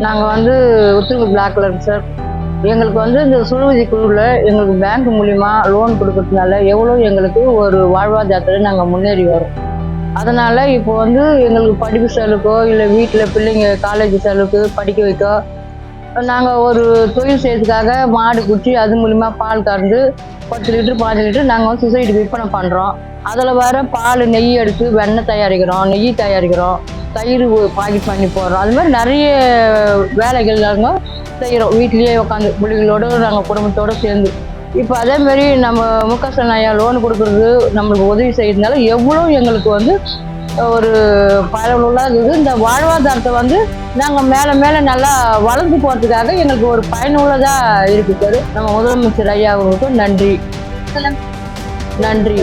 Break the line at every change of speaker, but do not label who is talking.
நாங்கள் வந்து உத்தரவு பிளாக்ல இருக்கு சார் எங்களுக்கு வந்து இந்த சுழுவதி குழுவில் எங்களுக்கு பேங்க் மூலிமா லோன் கொடுக்கறதுனால எவ்வளோ எங்களுக்கு ஒரு வாழ்வாதாரத்தில் நாங்கள் முன்னேறி வரோம். அதனால் இப்போ வந்து எங்களுக்கு படிப்பு செலவுக்கோ இல்லை வீட்டில் பிள்ளைங்க காலேஜ் செலவுக்கு படிக்க வைக்க நாங்கள் ஒரு தொழில் செய்யறதுக்காக மாடு குச்சி அது மூலிமா பால் கறந்து பத்து லிட்டர் பாஞ்சு லிட்டர் நாங்கள் வந்து சொசைட்டிக்கு விற்பனை பண்ணுறோம் அதில் வர பால் நெய் எடுத்து வெண்ணெய் தயாரிக்கிறோம் நெய் தயாரிக்கிறோம். தயிர் பாக்கெட் பண்ணி போடுறோம். அது மாதிரி நிறைய வேலைகள் நாங்கள் செய்கிறோம் வீட்லேயே உட்காந்து பிள்ளைகளோடு நாங்கள் குடும்பத்தோடு சேர்ந்து. இப்போ அதேமாரி நம்ம முக்கசன் ஐயா லோன் கொடுக்குறது நம்மளுக்கு உதவி செய்யறதுனால எவ்வளோ எங்களுக்கு வந்து ஒரு பயனுள்ளதாக இருக்குது. இந்த வாழ்வாதாரத்தை வந்து நாங்கள் மேலே மேலே நல்லா வளர்ந்து போகிறதுக்காக எங்களுக்கு ஒரு பயனுள்ளதாக இருக்குது சார் நம்ம முதலமைச்சர் ஐயா நன்றி. நன்றி.